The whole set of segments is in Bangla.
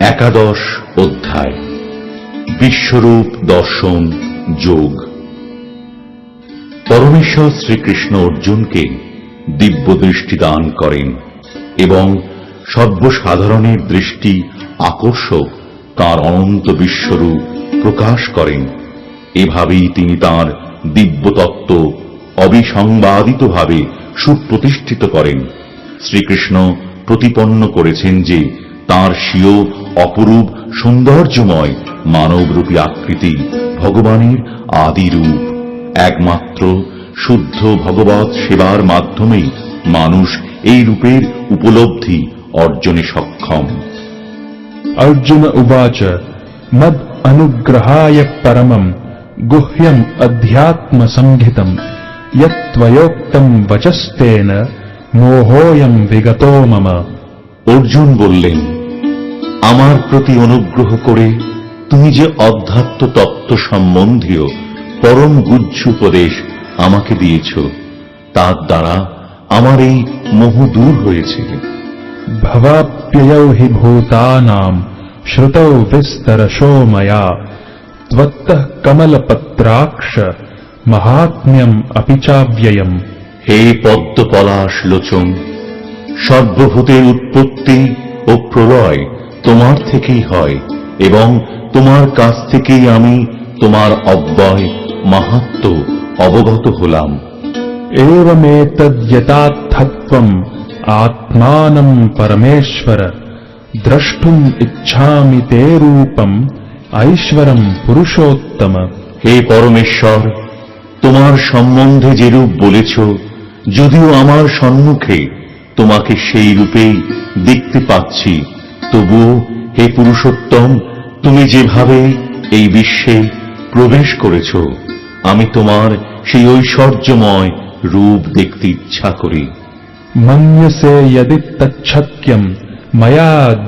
একাদশ অধ্যায়। বিশ্বরূপ দর্শন যোগ। পরমেশ্বর শ্রীকৃষ্ণ অর্জুনকে দিব্য দৃষ্টি দান করেন এবং সর্বসাধারণের দৃষ্টি আকর্ষক তার অনন্ত বিশ্বরূপ প্রকাশ করেন। এভাবেই তিনি তার দিব্যতত্ত্ব অবিসংবাদিতভাবে সুপ্রতিষ্ঠিত করেন। শ্রীকৃষ্ণ প্রতিপন্ন করেছেন যে তার স্বীয় অপরূপ সৌন্দর্যময় মানবরূপী আকৃতি ভগবানের আদি একমাত্র শুদ্ধ ভগবত সেবার মাধ্যমেই মানুষ এই রূপের উপলব্ধি অর্জনে সক্ষম। অর্জুন উবাচ মদ অনুগ্রহায় পরমম গুহ্যম অধ্যাত্ম সংহিতম ইয়ত্বয়োক্তম বচস্তেন মোহোয়ম বিগত মম অর্জুন বললেন আমার প্রতি অনুগ্রহ করে তুমি যে অধ্যাত্ম তত্ত্ব সম্বন্ধীয় পরম গুজ্জ উপদেশ আমাকে দিয়েছ তার দ্বারা আমার এই মোহ দূর হয়েছে। ভবাপ্যয় হি ভূতানাম শ্রুত বিস্তরশো ময়া ত্বত্ত কমলপত্রাক্ষ মহাত্ম্যম অপিচাব্যয়ম। হে পদ্মপলাশ লোচন সর্বভূতের উৎপত্তি ও প্রলয় তোমার থেকেই হয় এবং তোমার কাছ থেকেই আমি তোমার অব্যয় মাহাত্ম অবগত হলাম। এবেতদ্যথাত্মম আত্মানম পরমেশ্বর দ্রষ্টুম ইচ্ছামি তে রূপম ঐশ্বরম পুরুষোত্তম। হে পরমেশ্বর তোমার সম্বন্ধে যেরূপ বলেছ যদিও আমার সম্মুখে তোমাকে সেই রূপেই দেখতে পাচ্ছি। তবুও হে পুরুষোত্তম তুমি যেভাবে এই বিশ্বে প্রবেশ করেছ আমি তোমার সেই ঐশ্বর্যময় রূপ দেখতে ইচ্ছা করি। মন্যসে যদি তচ্ছক্যম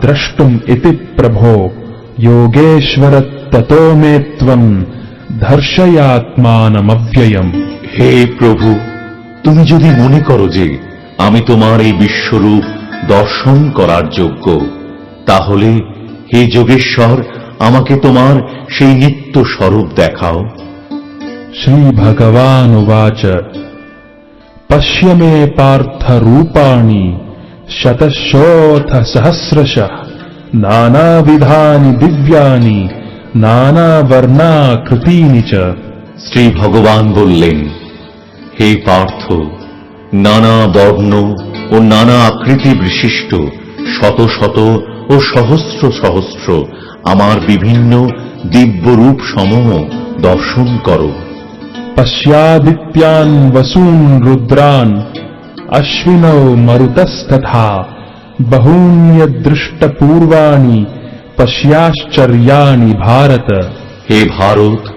দ্রষ্টুম ইতি প্রভো যোগেশ্বর ততো ধর্ষয়াত্মানমব্যয়ম হে প্রভু তুমি যদি মনে করো যে আমি তোমার এই বিশ্বরূপ দর্শন করার যোগ্য তাহলে হে যোগেশ্বর আমাকে তোমার সেই নিত্য স্বরূপ দেখাও। শ্রী ভগবান উবাচ পশ্য পার্থ রূপাণি শতশোথ সহস্রশ নানা বিধানি দিব্যানি নানা নানাবর্ণাকৃতিনি চ। শ্রী ভগবান বললেন হে পার্থ নানা বর্ণ ও নানা আকৃতি বিশিষ্ট শত শত ও সহস্র সহস্র আমার বিভিন্ন দিব্য রূপ সমূহ দর্শন করো। পশ্যাদিত্যান বসুন রুদ্রান অশ্বিন মরুতস্তথা বহুন্যদৃষ্টপূর্বাণি পশ্যাশ্চর্যাণী ভারত। হে ভারত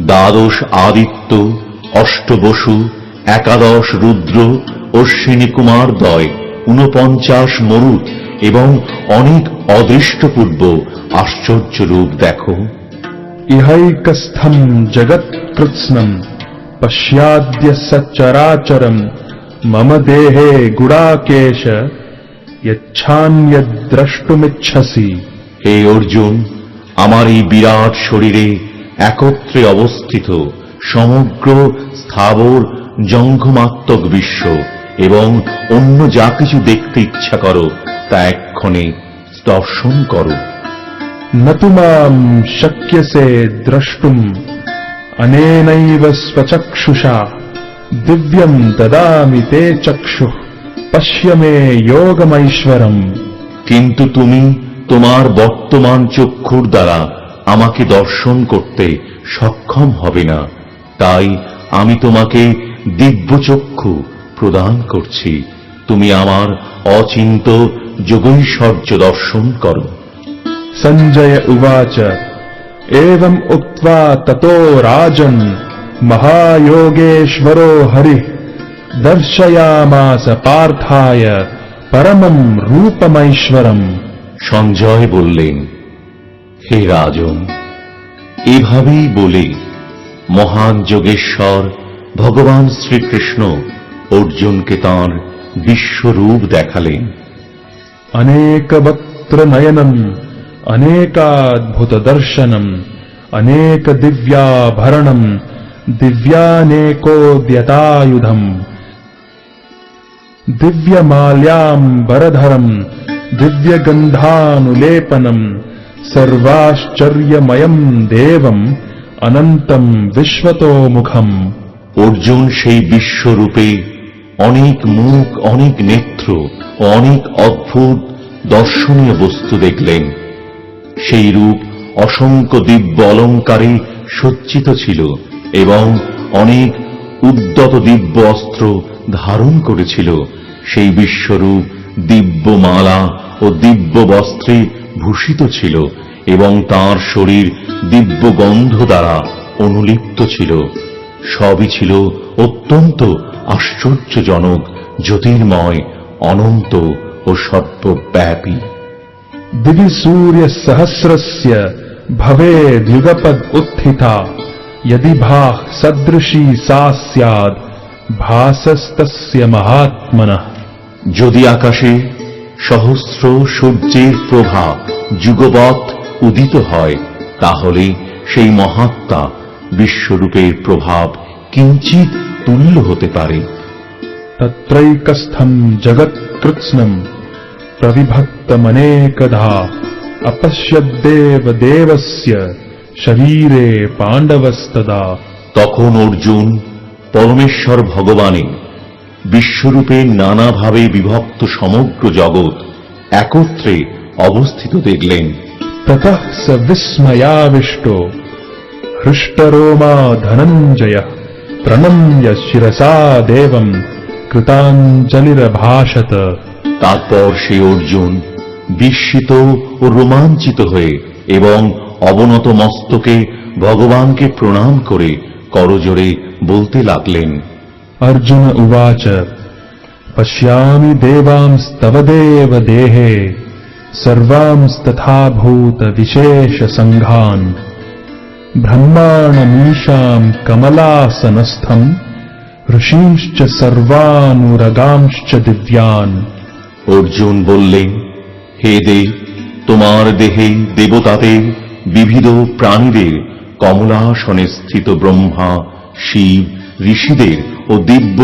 দ্বাদশ আদিত্য অষ্টবসু একাদশ রুদ্র অশ্বিনী কুমার দয় ঊনপঞ্চাশ মরুত এবং অনেক অদৃষ্টপূর্ব আশ্চর্য রূপ দেখো। ইহাই কস্থম জগৎ কৃৎস্নম পশ্যাদ্য সচরাচরম মম দেহে গুড়াকেশ দ্রষ্টুমিচ্ছসি। হে অর্জুন আমার এই বিরাট শরীরে একত্রে অবস্থিত সমগ্র স্থাবর জঙ্ঘমাত্মক বিশ্ব এবং অন্য যা কিছু দেখতে ইচ্ছা করো তা এক্ষণে দর্শন করো। নতুমাম শক্যসে দ্রষ্টুম অনেনৈব স্বচক্ষুষা দিব্যম দদামি তে চক্ষু পশ্যমে যোগমৈশ্বরম। কিন্তু তুমি তোমার বর্তমান চক্ষুর দ্বারা আমাকে দর্শন করতে সক্ষম হবে না। তাই আমি তোমাকে দিব্য চক্ষু প্রদান করছি। তুমি আমার অচিন্ত যোগৈশ্বর্য দর্শন কর। সঞ্জয় উবাচ। এবং উক্তা তত রাজন মহাযোগেশ্বরো হরি। দর্শয়ামাস পার্থায় পরমম রূপমৈশ্বরম। সঞ্জয় বললেন হে রাজন এভাবেই বলে মহান যোগেশ্বর ভগবান শ্রীকৃষ্ণ অর্জুনকে তাঁর বিশ্বরূপ দেখালেন। अनेकवक्त्रनयनम् अनेकाद्भुतदर्शनम् अनेकदिव्याभरणम् दिव्यानेकोद्यतायुधम् दिव्यमाल्याम्बरधरम् दिव्यगन्धानुलेपनम् सर्वाश्चर्यमयम् देवम् अनन्तम् विश्वतोमुखम् অর্জুন সেই বিশ্বরূপে অনেক মুখ, অনেক নেত্র অনেক অদ্ভুত দর্শনীয় বস্তু দেখলেন। সেই রূপ অসংখ্য দিব্য অলঙ্কারে সজ্জিত ছিল এবং অনেক উদ্যত দিব্য অস্ত্র ধারণ করেছিল। সেই বিশ্বরূপ দিব্য মালা ও দিব্য বস্ত্রে ভূষিত ছিল এবং তার শরীর দিব্য গন্ধ দ্বারা অনুলিপ্ত ছিল। সবই ছিল অত্যন্ত আশ্চর্যজনক জ্যোতির্ময় অনন্ত ও সর্বব্যাপী दिवि सूर्यसहस्रस्य भवेद्युगपद् उत्थिता यदि भाः सदृशी सा स्याद् भासस्तस्य महात्मनः যদি আকাশে সহস্র সূর্যের প্রভা যুগবৎ উদিত হয় তাহলে সেই মহাত্মা বিশ্বরূপের প্রভাব কিঞ্চিত তুল্য হতে পারে। তত্রৈকস্থম জগৎকৃৎস্নম প্রবিভক্তমনেকধা অপশ্যদেব দেবস্য শরীরে পাণ্ডবস্তদা। তখন অর্জুন পরমেশ্বর ভগবানে বিশ্বরূপে নানাভাবে বিভক্ত সমগ্র জগৎ একত্রে অবস্থিত দেখলেন। তত স বিস্ময়াবিষ্ট হৃষ্টরোমা ধনঞ্জয়। प्रणम्य शिरसा देवम् कृताञ्जलिरभाषत তারপর সে অর্জুন বিস্মিত ও রোমাঞ্চিত হয়ে এবং অবনত মস্তকে ভগবানকে প্রণাম করে করজোরে বলতে লাগলেন अर्जुन उवाच पश्यामि देवांस्तव देव देहे सर्वांस्तथा भूतविशेषसङ्घान् ब्रह्माणमीशाम् कमलासनस्थम् ऋषींश्च सर्वानुरगांश्च दिव्यान् অর্জুন বললেন হে দেব তোমার দেহে দেবতাদের বিবিধ প্রাণীদের কমলাসনে স্থিত ব্রহ্মা শিব ঋষিদের ও দিব্য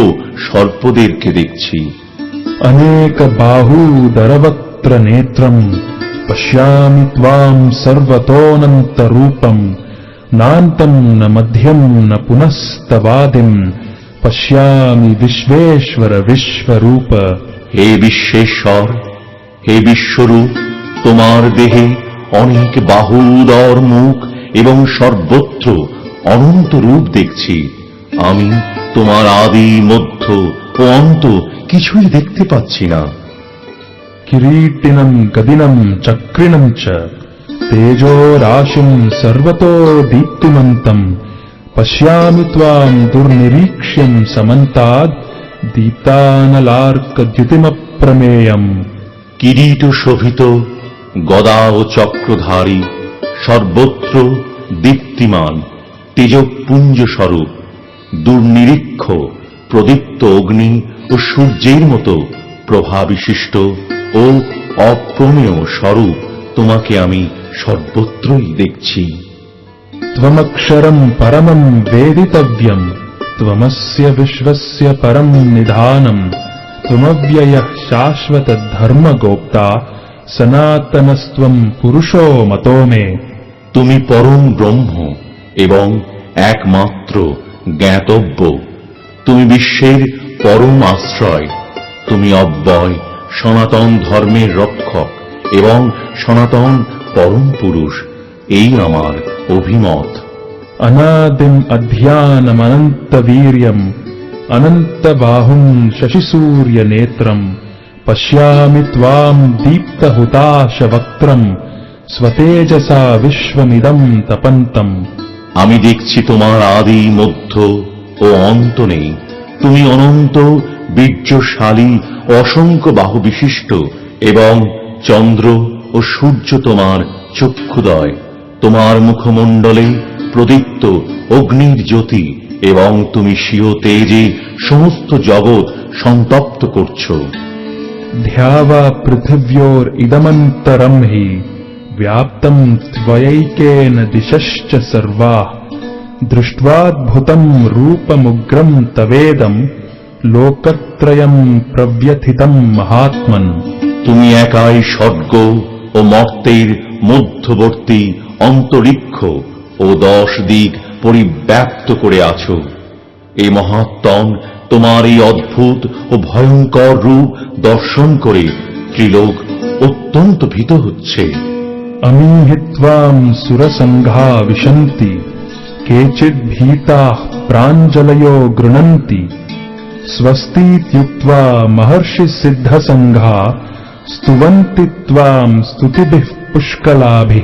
সর্পদেরকে দেখছি अनेकबाहूदरवक्त्रनेत्रम् पश्यामि त्वाम् सर्वतोऽनन्तरूपम् नान्तम् न मध्यम् न पुनस्तवादिम् पश्यामि विश्वेश्वर विश्वरूप হে বিশ্বেশ্বর হে বিশ্বরূপ তোমার দেহে অনেক বাহুদর মুখ এবং সর্বত্র অনন্ত রূপ দেখছি আমি তোমার আদি মধ্য ও অন্ত কিছুই দেখতে পাচ্ছি না किरीटिनम् गदिनम् चक्रिणम् च तेजो राशिम् सर्वतो दीप्तिमन्तम् पश्यामि त्वाम् दुर्निरीक्ष्यम् समन्ताद् दीप्तानलार्कद्युतिमप्रमेयम् কিরীট শোভিত গদা ও চক্রধারী সর্বত্র দীপ্তিমান তেজপুঞ্জ স্বরূপ দুর্নিরীক্ষ প্রদীপ্ত অগ্নি ও সূর্যের মতো প্রভাবিশিষ্ট ও অপ্রমেয় স্বরূপ তোমাকে আমি সর্বত্রই দেখছি। ত্বমক্ষরম পরমম বেদিতব্যম, ত্বমস্য বিশ্বস্য পরম নিধানম। ত্বমব্যয় শাশ্বত ধর্ম গোপ্তা সনাতনস্তম পুরুষো মতো মে। তুমি পরম ব্রহ্ম এবং একমাত্র জ্ঞাতব্য। তুমি বিশ্বের পরম আশ্রয়। তুমি অব্যয়, সনাতন ধর্মের রক্ষক এবং সনাতন পরম পুরুষ, এই আমার অভিমত। অনাদিম অধ্যানমনন্ত বীর্যম অনন্ত বাহুম শশিসূর্য নেত্রম পশ্যামি ত্বাম দীপ্ত হুতাশ বক্ত্রম স্বতেজসা বিশ্বমিদম তপন্তম। আমি দেখছি তোমার আদি মধ্য ও অন্ত নেই। তুমি অনন্ত, বীর্যশালী, অসংখ্য বাহু বিশিষ্ট এবং চন্দ্র ও সূর্য তোমার চক্ষুদয় তোমার মুখমণ্ডলে প্রদীপ্ত অগ্নির জ্যোতি এবং তুমি স্বীয় তেজে সমস্ত জগৎ সন্তপ্ত করছো ध्यावा पृथिव्योरिदमन्तरम् हि व्याप्तम् त्वयैकेन दिशश्च सर्वाः दृष्ट्वाद्भुतम् रूपमुग्रम् तवेदम् लोकत्रयम् प्रव्यथितम् महात्मन् তুমি একাই স্বর্গ ও মর্তের মধ্যবর্তী অন্তরিক্ষ ও দশ দিক পরিব্যাপ্ত করে আছো। এই মহাত্মন তোমার এই অদ্ভুত ও ভয়ঙ্কর রূপ দর্শন করে ত্রিলোক অত্যন্ত ভীত হচ্ছে। আমি হিত্বাম সুরসংঘা বিশন্তি, কেচিৎ ভীতা প্রাঞ্জলয় গৃণন্তি। স্বস্তিত্যুক্ত মহর্ষি সিদ্ধ সংঘা স্তুবন্তি ত্বাম স্তুতিদেহ পুষ্কলাভি।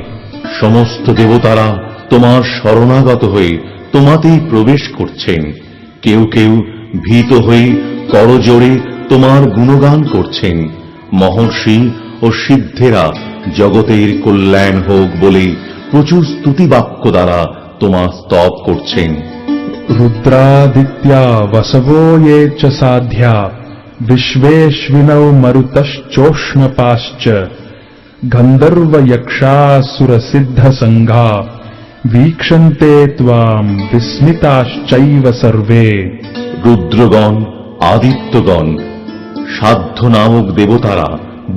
সমস্ত দেবতারা তোমার শরণাগত হয়ে তোমাতেই প্রবেশ করছেন। কেউ কেউ ভীত হয়ে করজোরে তোমার গুণগান করছেন। মহর্ষি ও সিদ্ধেরা জগতের কল্যাণ হোক বলে প্রচুর স্তুতি বাক্য দ্বারা তোমার স্তব করছেন। রুদ্রাদিত্যা বসবো এ চ সাধ্যা। विश्वेश्विनौ मरुतश्चोष्णपाश्च गन्धर्वयक्षासुरसिद्धसङ्घा वीक्षन्ते त्वाम् विस्मिताश्चैव सर्वे রুদ্রগণ আদিত্যগণ সাধ্য নামক দেবতারা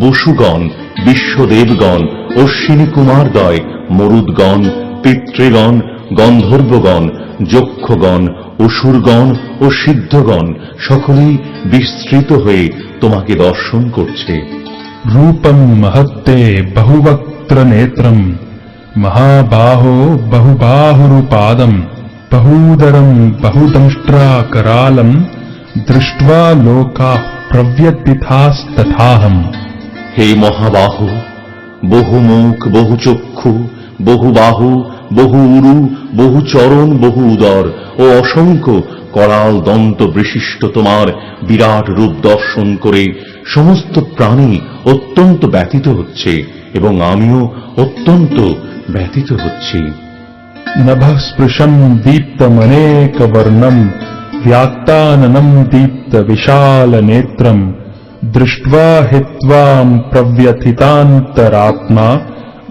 বসুগণ বিশ্বদেবগণ অশ্বিনী কুমারদয় মরুদগণ পিতৃগণ গন্ধর্বগণ যক্ষগণ অসুরগণ ও সিদ্ধগণ সকলেই বিস্তৃত হয়ে তোমাকে দর্শন করছে। রূপম মহত্তে বহুবক্ত্র নেত্রম মহাবাহো বহুবাহুরুপাদম বহুদরম বহুদংষ্ট্রাকরালম দৃষ্টা লোকা প্রব্যতিথাস্তথাহম হে মহাবাহু বহুমুখ বহুচক্ষু বহুবাহু বহু বাহু বহু উরু বহু চরণ বহু উদর ও অসংখ্য করাল দন্ত বিশিষ্ট তোমার বিরাট রূপ দর্শন করে সমস্ত প্রাণী অত্যন্ত ব্যথিত হচ্ছে এবং আমিও অত্যন্ত ব্যথিত হচ্ছি नभः स्पृशम् दीप्तमनेकवर्णम् व्याक्ताननम् दीप्तविशालनेत्रम् दृष्ट्वा हि त्वाम् प्रव्यथितान्तरात्मा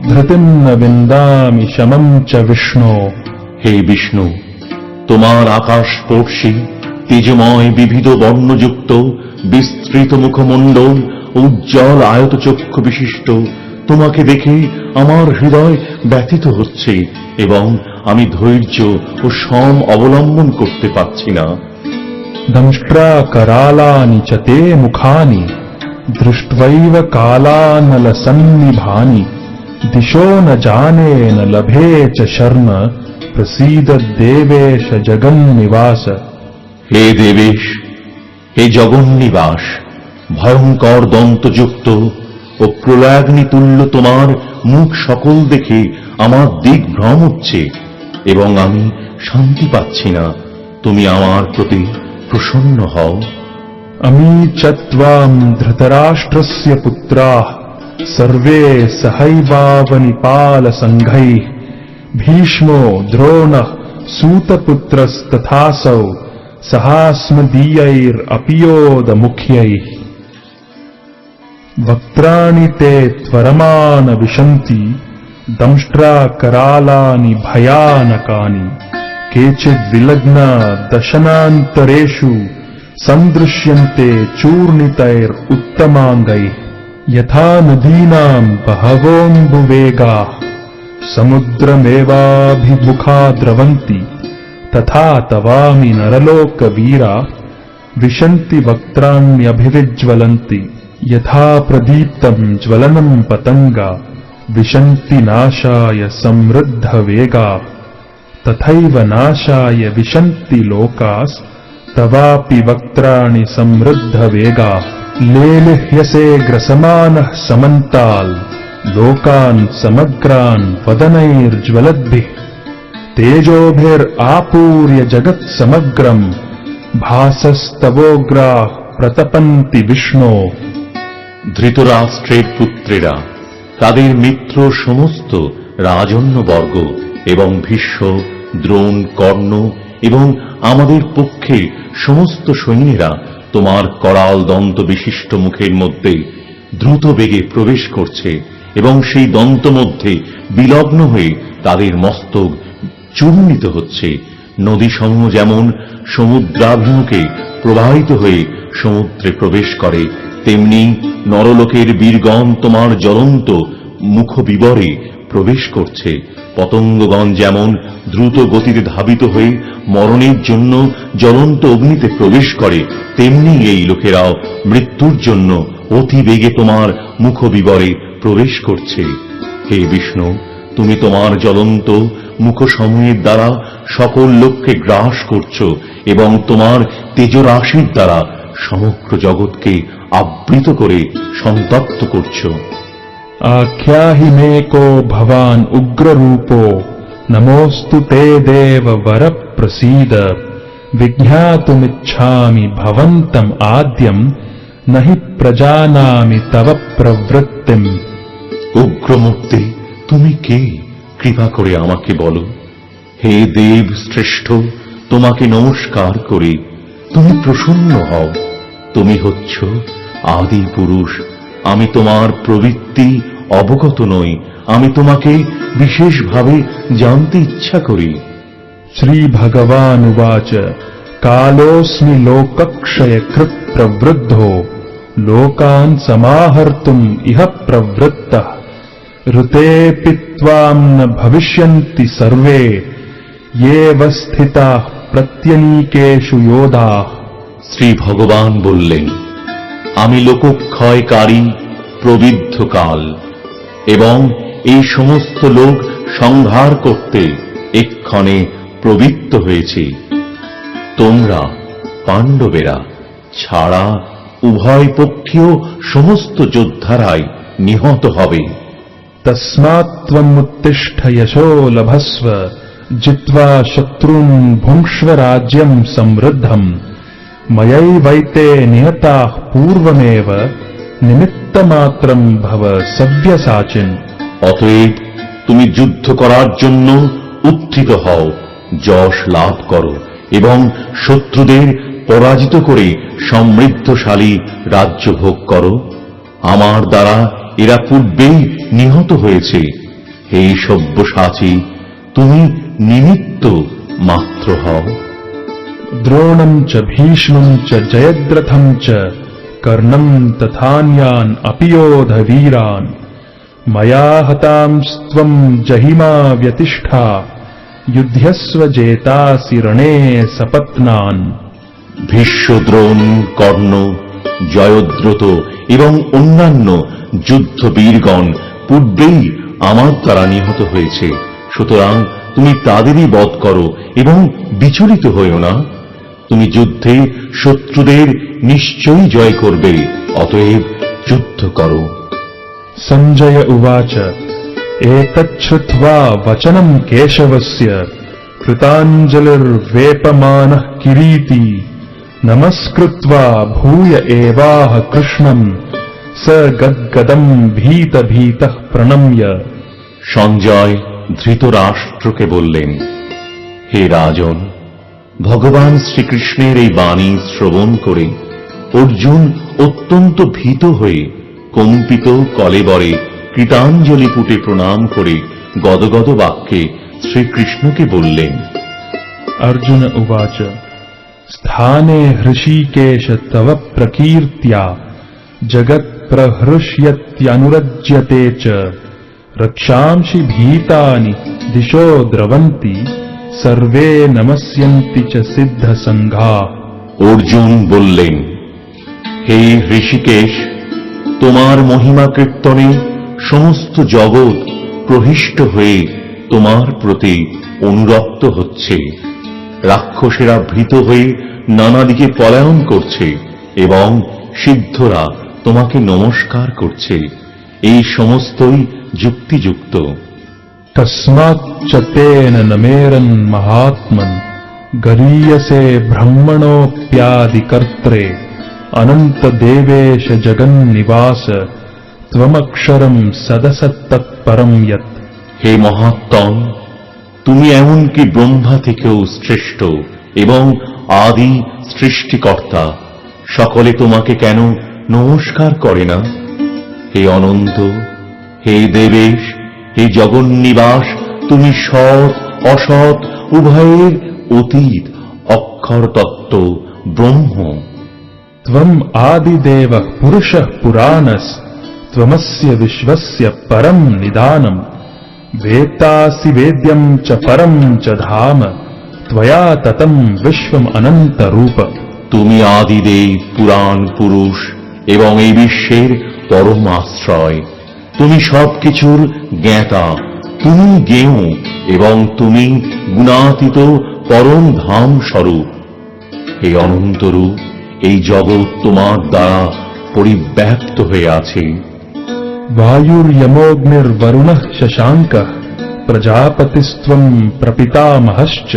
ধৃতিন্ন বিন্দামি শমম চ বিষ্ণু। হে বিষ্ণু তোমার আকাশ স্পর্শী তেজময় বিবিধ বর্ণযুক্ত বিস্তৃত মুখমণ্ডল উজ্জ্বল আয়তচক্ষু বিশিষ্ট তোমাকে দেখে আমার হৃদয় ব্যথিত হচ্ছে এবং আমি ধৈর্য ও সম অবলম্বন করতে পারছি না। দংষ্ট্রা করালানি চতে মুখানি দৃষ্টৈব কালানল সন্নিভানি दिशो न जाने न लभे च शर्म प्रसीद देवेश जगन्निवास হে দেবেশ হে জগন্নিবাস ভয়ঙ্কর দন্তযুক্ত ও প্রলয়াগ্নি তুল্য তোমার মুখ সকল দেখে আমার দিক ভ্রম হচ্ছে এবং আমি শান্তি পাচ্ছি না তুমি আমার প্রতি প্রসন্ন হও अमी च સર્વે સહૈવાવનિપાલ સંઘૈ ભીષ્મો દ્રોણ સૂતપુત્રસ્તથાસૌ સહાસ્મદીયૈરપિયોદ મુખ્યૈ વક્ત્રાણિ તે ત્વરમાન વિશંતિ દંષ્ટ્રાકરાલાની ભયાનકાની કેચિદ્વિલગ્ન દશનાંતરેષુ સંદૃશ્યંતે ચૂર્ણિતૈર ઉત્તમાંગૈ यथा नदीनाम् बहवोऽम्बुवेगाः समुद्रमेवाभिमुखा द्रवन्ति तथा तवामि नरलोकवीरा विशन्ति वक्त्राण्यभिविज्वलन्ति यथा प्रदीप्तम् ज्वलनम् पतङ्गा विशन्ति नाशाय समृद्धवेगा तथैव नाशाय विशन्ति लोकास्तवापि वक्त्राणि समृद्धवेगा लेलिह्यसे ग्रसमानः समन्ताल् लोकान् समग्रान् वदनैर्ज्वलद्भिः तेजोभिरापूर्य जगत्समग्रम् भासस्तवोग्राः प्रतपन्ति विष्णो ধৃতরাষ্ট্রের পুত্রেরা তাদের মিত্র সমস্ত রাজন্যবর্গ এবং ভীষ্ম দ্রোণ কর্ণ এবং আমাদের পক্ষে সমস্ত সৈন্যেরা তোমার করাল দন্ত বিশিষ্ট মুখের মধ্যে দ্রুত বেগে প্রবেশ করছে এবং সেই দন্ত মধ্যে বিলগ্ন হয়ে তাদের মস্তক চূর্ণিত হচ্ছে। নদীসমূহ যেমন সমুদ্রাভিমুখে প্রবাহিত হয়ে সমুদ্রে প্রবেশ করে, তেমনি নরলোকের বীরগণ তোমার জ্বলন্ত মুখ বিবরে প্রবেশ করছে। পতঙ্গগণ যেমন দ্রুত গতিতে ধাবিত হয়ে মরণের জন্য জ্বলন্ত অগ্নিতে প্রবেশ করে, তেমনি এই লোকেরাও মৃত্যুর জন্য অতি বেগে তোমার মুখ বিবরে প্রবেশ করছে। হে বিষ্ণু, তুমি তোমার জ্বলন্ত মুখসমূহের দ্বারা সকল লোককে গ্রাস করছ এবং তোমার তেজরাশির দ্বারা সমগ্র জগৎকে আবৃত করে সন্তপ্ত করছ। आख्याहि मे को भवान् उग्ररूपो नमोऽस्तु ते देव वर प्रसीद विज्ञातुमिच्छामि भवन्तम् आद्यम् न हि प्रजानामि तव प्रवृत्तिम् উগ্রমূর্তি তুমি কে কৃপা করে আমাকে বলো হে দেব শ্রেষ্ঠ তোমাকে নমস্কার করি তুমি প্রসন্ন হও তুমি হচ্ছ আদি পুরুষ আমি তোমার প্রবৃত্তি অবগত নই। আমি তোমাকে বিশেষভাবে জানতে ইচ্ছা করি। শ্রী ভগবান উবাচ কালোস্মি লোকক্ষয় কৃত প্রবৃদ্ধ লোকান সমাহর্তুম ইহ প্রবৃত্ত। ঋতে পিত্বাম ভবিষ্যন্তি সর্বে স্থিতা প্রত্যনীকেশু যোধা শ্রী ভগবান বললেন আমি লোকক্ষয়কারী প্রবিদ্ধকাল, এবং এই সমস্ত লোক সংহার করতে এক্ষণে প্রবৃত্ত হয়েছি। তোমরা পাণ্ডবেরা ছাড়া উভয় পক্ষীয় সমস্ত যোদ্ধারাই নিহত হবে। তস্মাত্মুত্তিষ্ঠ যশো লভস্ব, জিত্বা শত্রুন ভুংস্ব রাজ্যম সমৃদ্ধম। मयैवैते निहताः पूर्वमेव निमित्तमात्रम् भव सव्यसाचिन् অতএব তুমি যুদ্ধ করার জন্য উত্থিত হও যশ লাভ করো এবং শত্রুদের পরাজিত করে সমৃদ্ধশালী রাজ্য ভোগ করো আমার দ্বারা এরা পূর্বেই নিহত হয়েছে হে সব্যসাচী তুমি নিমিত্ত মাত্র হও দ্রোণম চ ভীষ্মম চ জয়দ্রথম চ কর্ণম তথান্যান অপিয়োধ বীরান ময়া হতাংস্ত্বম জহিমা ব্যতিষ্ঠা যুদ্ধস্ব জেতাসি রণে সপত্নান ভীষ্মদ্রোণ কর্ণ জয়দ্রত এবং অন্যান্য যুদ্ধ বীরগণ পূর্বেই আমার দ্বারা নিহত হয়েছে। সুতরাং তুমি তাদেরই বধ করো এবং বিচলিত হইও না। তুমি যুদ্ধে শত্রুদের নিশ্চয়ই জয় করবে অতএব যুদ্ধ করো। সঞ্জয় উবাচ এতচ্ছ্রুত্বা বচনম কেশবস্য কৃতাঞ্জলির্বেপমান কিরীতি নমস্কৃত্বা ভূয় এবাহ কৃষ্ণম স গদ্গদম ভীত ভীত প্রণম্য। সঞ্জয় ধৃতরাষ্ট্রকে বললেন হে রাজন ভগবান শ্রীকৃষ্ণের এই বাণী শ্রবণ করে অর্জুন অত্যন্ত ভীত হয়ে কম্পিত কলেবরে কৃতাঞ্জলি পুটে প্রণাম করে গদগদ বাক্যে শ্রীকৃষ্ণকে বললেন, অর্জুন উবাচ, স্থানে হৃষিকেশ তব প্রকীর্ত্যা, জগৎ প্রহৃষ্যত্যনুরজ্যতে চ, রক্ষাংশি ভীতানি, দিশো দ্রবন্তি সর্বে নমস্যন্তি চ সিদ্ধ সংঘা অর্জুন বললেন, হে ঋষিকেশ, তোমার মহিমা কীর্তনে সমস্ত জগৎ প্রহিষ্ট হয়ে তোমার প্রতি অনুরক্ত হচ্ছে। রাক্ষসেরা ভীত হয়ে নানা দিকে পলায়ন করছে এবং সিদ্ধরা তোমাকে নমস্কার করছে। এই সমস্তই যুক্তিযুক্ত। तस्माच्च तेन न मेरन् महात्मन् गरीयसे ब्रह्मणोऽप्यादिकर्त्रे अनन्तदेवेश जगन्निवास त्वमक्षरम् सदसत्तत्परम् यत् হে মহাত্তম তুমি এমনকি ব্রহ্মা থেকেও শ্রেষ্ঠ এবং আদি সৃষ্টিকর্তা সকলে তোমাকে কেন নমস্কার করে না হে অনন্ত হে দেবেশ হে জগন্নিবাস তুমি সৎ অসৎ উভয়ের অতীত অক্ষর তত্ত্ব ব্রহ্ম त्वम् आदिदेवः पुरुषः पुराणस् त्वमस्य विश्वस्य परम् निदानम् वेत्तासि वेद्यम् च परम् च धाम त्वया ततम् विश्वम् अनन्तरूप তুমি আদিদেব পুরাণ পুরুষ এবং এই বিশ্বের পরম আশ্রয় তুমি সবকিছুর জ্ঞাতা তুমি জ্ঞেয় এবং তুমি গুণাতীত পরম ধাম স্বরূপ এই অনন্তরূপ এই জগৎ তোমার দ্বারা পরিব্যাপ্ত হয়ে আছে वायुर्यमोऽग्निर्वरुणः शशाङ्कः प्रजापतिस्त्वम् प्रपितामहश्च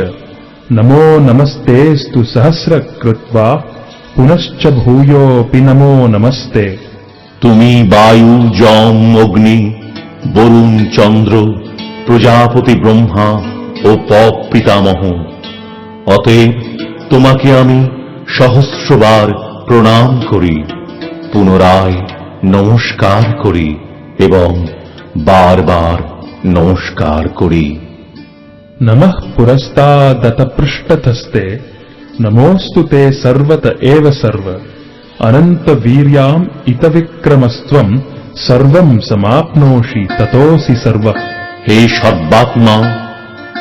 नमो नमस्तेऽस्तु सहस्रकृत्वा पुनश्च भूयोऽपि नमो नमस्ते তুমি বায়ু, জম, অগ্নি, বরুণ, চন্দ্র, প্রজাপতি, ব্রহ্মা ও পপ পিতামহ। অতএব তোমাকে আমি সহস্রবার প্রণাম করি, পুনরায় নমস্কার করি এবং বারবার নমস্কার করি। নমঃ পুরস্তাদত পৃষ্ঠতস্তে নমোস্তুতে সর্বত এব সর্ব। एव सर्व अनन्तवीर्याम् इतविक्रमस्त्वम् सर्वम् समाप्नोषि ततोऽसि सर्वः হে সর্বাত্মা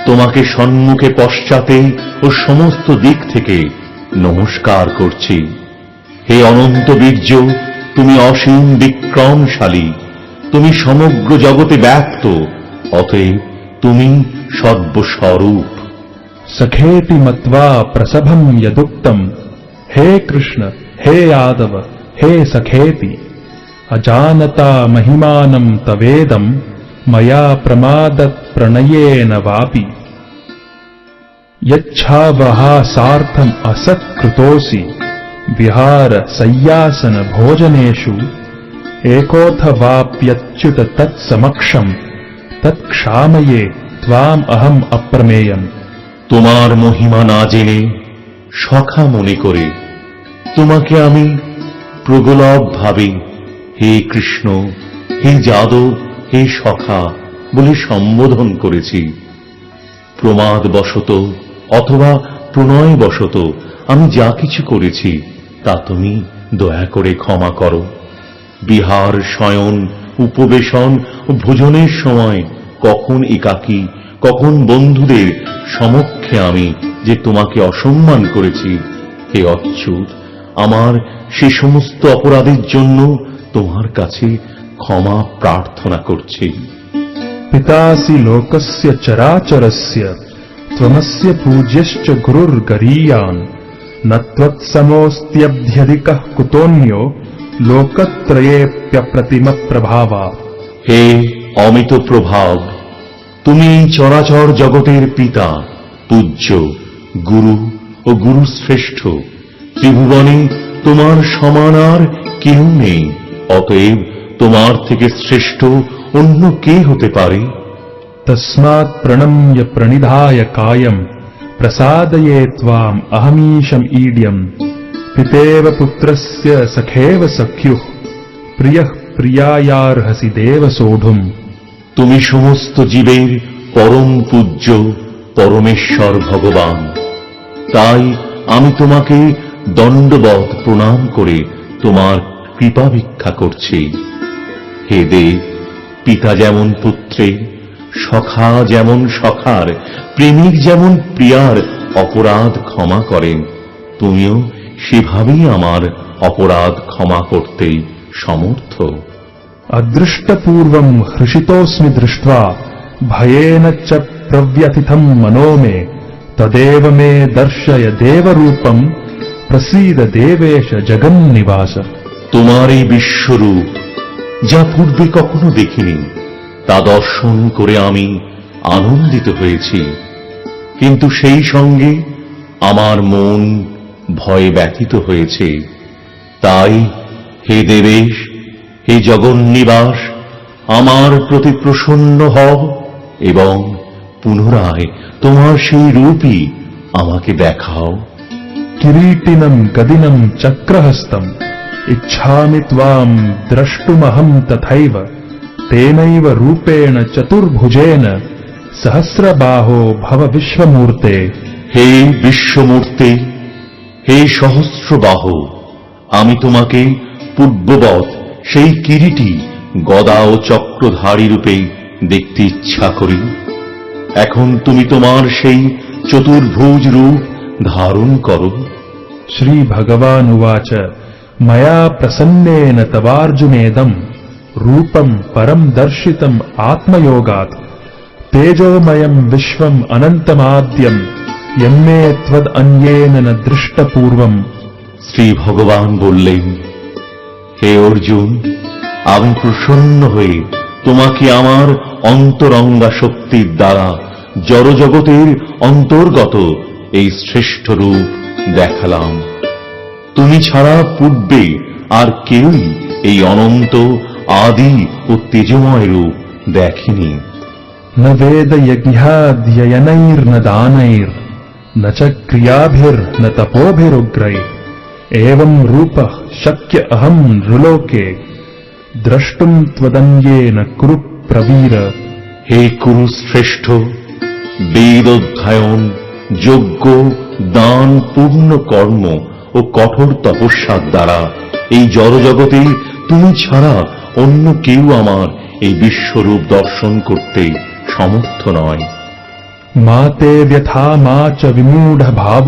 তোমাকে সম্মুখে পশ্চাতে ও সমস্ত দিক থেকে নমস্কার করছি হে অনন্ত বীর্য তুমি অসীম বিক্রমশালী তুমি সমগ্র জগতে ব্যক্ত অতএব তুমি সর্বস্বরূপ सखेति मत्वा प्रसभम् यदुक्तम् हे कृष्ण हे यादव हे सखेति अजानता महिमानम् तवेदम् मया प्रमादत्प्रणयेन वापि यच्छावहासार्थम् असत्कृतोऽसि विहार सय्यासन भोजनेषु एकोऽथवाप्यच्युत तत्समक्षम् तत्क्षामये त्वाम् अहम् अप्रमेयम् তোমার মহিমা না জেনে সখা মনে করে তোমাকে আমি প্রগলভ ভাবে। হে কৃষ্ণ, হে যাদব হে সখা বলে সম্বোধন করেছি। প্রমাদ বশত অথবা প্রণয় বশত আমি যা কিছু করেছি, তা তুমি দয়া করে ক্ষমা করো। বিহার শয়ন, উপবেশন ও ভোজনের সময় কখন একাকী, কখন বন্ধুদের সমক্ষে আমি যে তোমাকে অসম্মান করেছি, হে অচ্যুত আমার সে সমস্ত অপরাধের জন্য তোমার কাছে ক্ষমা প্রার্থনা করছি पितासि लोकस्य चराचरस्य त्वमस्य पूज्यश्च गुरुर्गरीयान् न त्वत्समोऽस्त्यभ्यधिकः कुतोऽन्यो लोकत्रयेऽप्यप्रतिमप्रभावा হে অমিত প্রভাব তুমি এই চরাচর জগতের পিতা পূজ্য গুরু ও গুরু শ্রেষ্ঠ ত্রিভুবনে তোমার সমান আর কেউ নেই অতএব তোমার থেকে শ্রেষ্ঠ অন্য কে হতে পারে? তসমাৎ প্রণম্য প্রণিধায় কায়ম প্রসাদয়ে ত্বাম অহমীশম ইডিয়ম পিতেব পুত্রস্য সখেব সখ্যুঃ প্রিয় প্রিয়ায়ার্হসি দেব সোঢুম। তুমি সমস্ত জীবের পরম পূজ্য পরমেশ্বর ভগবান। তাই আমি তোমাকে দণ্ডবধ প্রণাম করে তোমার কৃপা ভিক্ষা করছি। হে দেব, পিতা যেমন পুত্রে, সখা যেমন সখার, প্রেমিক যেমন প্রিয়ার অপরাধ ক্ষমা করেন, তুমিও সেভাবেই আমার অপরাধ ক্ষমা করতে সমর্থ। অদৃষ্টপূর্বম হৃষিতোস্মি দৃষ্টা, ভয়েন চ প্রব্যথিতম মনো মে, তদেব মে দর্শয় দেবরূপম প্রসীদ দেবেশ জগন্নিবাস। তোমার এই বিশ্বরূপ, যা পূর্বে কখনো দেখিনি, তা দর্শন করে আমি আনন্দিত হয়েছি। কিন্তু সেই সঙ্গে আমার মন ভয়ে ব্যথিত হয়েছে। তাই হে দেবেশ, হে জগন্নিবাস, আমার প্রতি প্রসন্ন হও এবং পুনরায় তোমার সেই রূপই আমাকে দেখাও। किरीटिनम् गदिनम् चक्रहस्तम् इच्छामि त्वाम् द्रष्टुमहम् तथैव तेनैव रूपेण चतुर्भुजेन सहस्रबाहो भव विश्वमूर्ते হে বিশ্বমূর্তি হে সহস্রবাহ আমি তোমাকে পূর্ববৎ সেই কিরিটি গদা ও চক্রধারী রূপে দেখতে ইচ্ছা করি এখন তুমি তোমার সেই চতুর্ভুজ রূপ ধারণ করো श्रीभगवानुवाच मया प्रसन्नेन तवार्जुनेदम् रूपम् परम् दर्शितम् आत्मयोगात् तेजोमयम् विश्वम् अनन्तमाद्यम् यन्मे त्वदन्येन न दृष्टपूर्वम् শ্রী ভগবান বললেন হে অর্জুন আমি প্রসন্ন হয়ে তোমাকে আমার অন্তরঙ্গা শক্তির দ্বারা জড়জগতের অন্তর্গত এই শ্রেষ্ঠ রূপ দেখালাম তুমি ছাড়া পূর্বে আর কেউই এই অনন্ত আদি ও তেজময় রূপ দেখেনি न वेदयज्ञाध्ययनैर्न दानैर्न च क्रियाभिर्न तपोभिरुग्रैः एवम् रूपः शक्य अहम् नृलोके द्रष्टुम् त्वदन्येन कुरु प्रवीर হে কুরু শ্রেষ্ঠ বেদ অধ্যয়ন যজ্ঞ দান, পূর্ণ কর্ম ও কঠোর তপস্যার দ্বারা। এই জড়জগতে তুমি ছাড়া অন্য কেউ আমার এই বিশ্বরূপ দর্শন করতে সমর্থ নয়। মা তে ব্যথা, মা চ বিমূঢ় ভাব,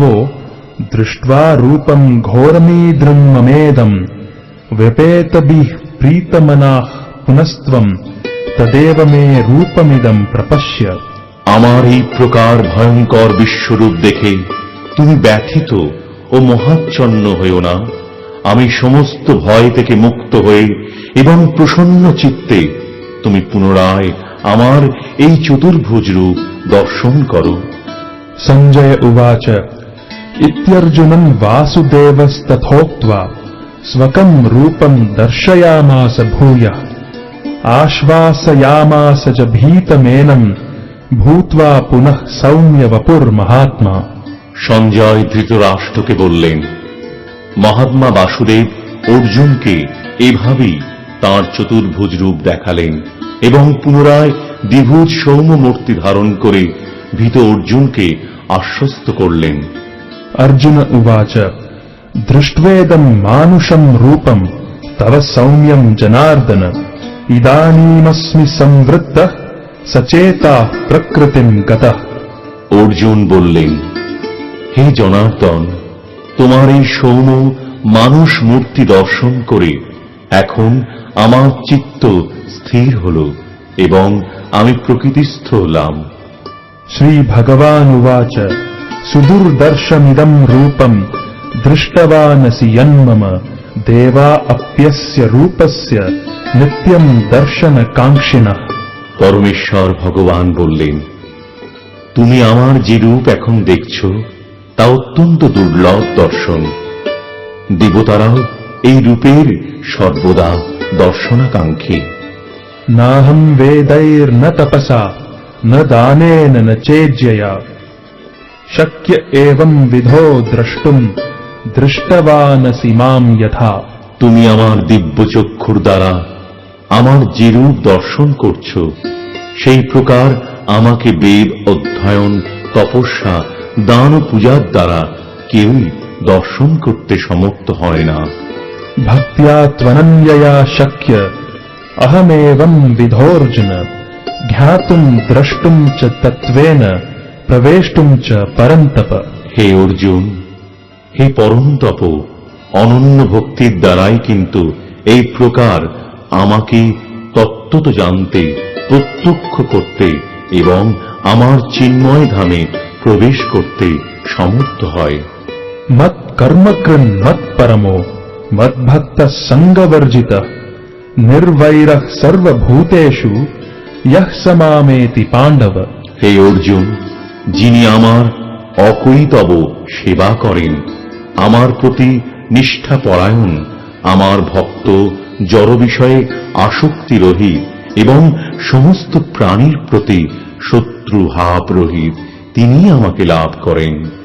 দৃষ্টা রূপম ঘোরমীদ্রম মমেদম বিহ প্রীতমনা পুনস্ত্বম, তদেব মে রূপমিদম প্রপশ্য আমার এই প্রকার ভয়ঙ্কর বিশ্বরূপ দেখে তুমি ব্যথিত ও মহাচ্ছন্ন হইও না। আমি সমস্ত ভয় থেকে মুক্ত হয়ে এবং প্রসন্ন চিত্তে তুমি পুনরায় আমার এই চতুর্ভুজ রূপ দর্শন করো। সঞ্জয় উবাচ, ইত্যর্জুনন বাসুদেবস্তথোক্তা স্বকম রূপম দর্শয়ামাস ভূয়া। আশ্বাসয়ামাস চ ভীতমেনম ভূতবা পুনঃ সৌম্য বপুর মহাত্মা। সঞ্জয় ধৃতরাষ্ট্রকে বললেন মহাত্মা বাসুদেব অর্জুনকে এভাবেই তাঁর চতুর্ভুজ রূপ দেখালেন এবং পুনরায় দ্বিভুজ সৌম মূর্তি ধারণ করে ভীত অর্জুনকে আশ্বস্ত করলেন। অর্জুন উবাচ দৃষ্টেদম মানুষম রূপম তব সৌম্যম জনার্দন। ইদানীমস্মি সংবৃত্ত সচেতা প্রকৃতিম গতা অর্জুন বললেন হে জনার্দন তোমার এই সৌম মানুষ মূর্তি দর্শন করে এখন আমার চিত্ত স্থির হল এবং আমি প্রকৃতিস্থ হলাম। শ্রী ভগবান উবাচ সুদূরদর্শমিদম রূপম দৃষ্টবানসি যন্মম দেবা অপ্যস্য রূপস্য নিত্যম দর্শন কাঙ্ক্ষিণঃ। পরমেশ্বর ভগবান বললেন তুমি আমার যে এখন দেখছ তা অত্যন্ত দুর্লভ দর্শন। দেবতারাও এই রূপের সর্বদা দর্শনাকাঙ্ক্ষী। নাহম বেদৈর ন তপসা ন দানেন ন চেজ্যয়া। শক্য এবং বিধো দ্রষ্টুম দৃষ্টবানসি মাম যথা। তুমি আমার দিব্য চক্ষুর দ্বারা আমার যেরূপ দর্শন করছ সেই প্রকার আমাকে বেদ অধ্যয়ন তপস্যা দান পূজার দ্বারা কেউই দর্শন করতে সমর্থ হয় না। ভক্তিয়া ত্বনঞ্জয়া শক্য অহমেবম বিধোর্জুন জ্ঞাতুম দ্রষ্টুম চ তত্ত্বেন প্রবেষ্টুম চ পরন্তপ। হে অর্জুন হে পরন্তপ অনন্য ভক্তির দ্বারাই কিন্তু এই প্রকার আমাকে তত্ত্বত জানতে প্রত্যক্ষ করতে এবং আমার চিন্ময় ধামে প্রবেশ করতে সমর্থ হয়। মত কর্মক্রণ মত পরম মত ভক্ত সঙ্গবর্জিত নির্বৈর সর্বভূতেশু ইহ সমামেতি পাণ্ডব। হে অর্জুন যিনি আমার অকৈতব সেবা করেন আমার প্রতি নিষ্ঠাপরায়ণ আমার ভক্ত জড় বিষয়ে আসক্তি রহিত এবং সমস্ত প্রাণীর প্রতি শত্রু ভাব রহিত তিনি আমাকে লাভ করেন।